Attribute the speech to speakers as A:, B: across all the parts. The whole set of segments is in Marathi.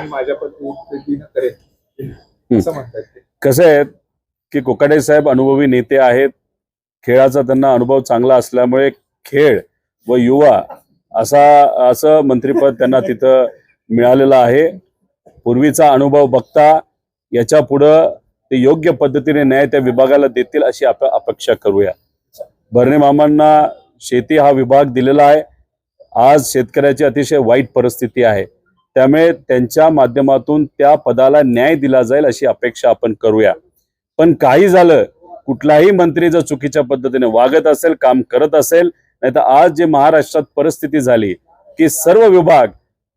A: आणि माझ्या पद्धतीनं करेन असं म्हणतात ते.
B: कसं आहे की कोकाटे साहेब अनुभवी नेते आहेत. खेळाचा त्यांना अनुभव चांगला असल्यामुळे खेळ व युवा असा असं मंत्रीपद त्यांना तिथं मिळालेलं आहे. पूर्वीचा अनुभव बघता याच्या पुढं ते योग्य पद्धतीने न्याय त्या विभागाला देतील अशी अपेक्षा करूया. भरणे मामांना शेती हा विभाग दिलेला आहे. आज शेतकऱ्याची अतिशय वाईट परिस्थिती आहे. त्यामुळे त्यांच्या माध्यमातून त्या पदाला न्याय दिला जाईल अशी अपेक्षा आपण करूया. पण काही झालं कुठलाही मंत्री जर चुकीच्या पद्धतीने वागत असेल काम करत असेल नाही तर आज जे महाराष्ट्रात परिस्थिती झाली की सर्व विभाग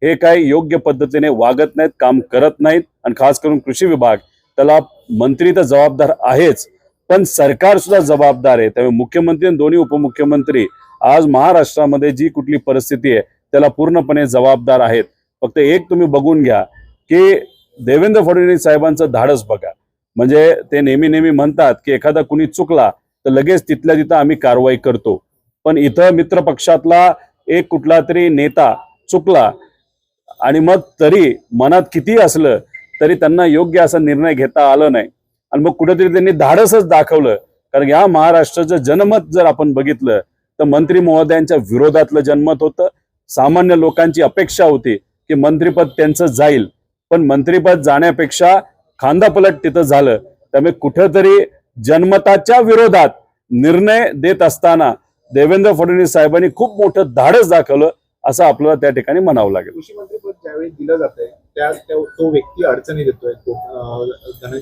B: हे काही योग्य पद्धतीने वागत नाहीत काम करत नाहीत आणि खास करून कृषी विभाग त्याला मंत्री तर जबाबदार आहेच पण सरकार सुद्धा जबाबदार आहे. त्यामुळे मुख्यमंत्री आणि दोन्ही उपमुख्यमंत्री आज महाराष्ट्रामध्ये जी कुठली परिस्थिती आहे त्याला पूर्णपणे जबाबदार आहेत. फक्त एक तुम्ही बघून घ्या की देवेंद्र फडणवीस साहेबांचं धाडस बघा. म्हणजे ते नेहमी नेहमी म्हणतात की एखादा कुणी चुकला तर लगेच तिथल्या तिथं आम्ही कारवाई करतो. पण इथं मित्र पक्षातला एक कुठला तरी नेता चुकला आणि मग तरी मनात किती असलं तरी त्यांना योग्य असा निर्णय घेता आला नाही. आणि मग कुठेतरी त्यांनी धाडसच दाखवलं. कारण या महाराष्ट्राचं जनमत जर आपण बघितलं तर मंत्री महोदयांच्या विरोधातलं जनमत होतं. सामान्य लोकांची अपेक्षा होती. की मंत्रीपद त्यांचं जाईल. पण मंत्रीपद जाण्यापेक्षा खांदापलट तिथं झालं. त्यामुळे कुठंतरी जनमताच्या विरोधात निर्णय देत असताना देवेंद्र फडणवीस साहेबांनी खूप मोठं धाडस दाखवलं असं आपल्याला त्या ठिकाणी म्हणावं लागेल.
A: कृषी मंत्रीपद ज्यावेळी दिलं जात आहे त्या- तो व्यक्ती अडचणी देतोय धनंजय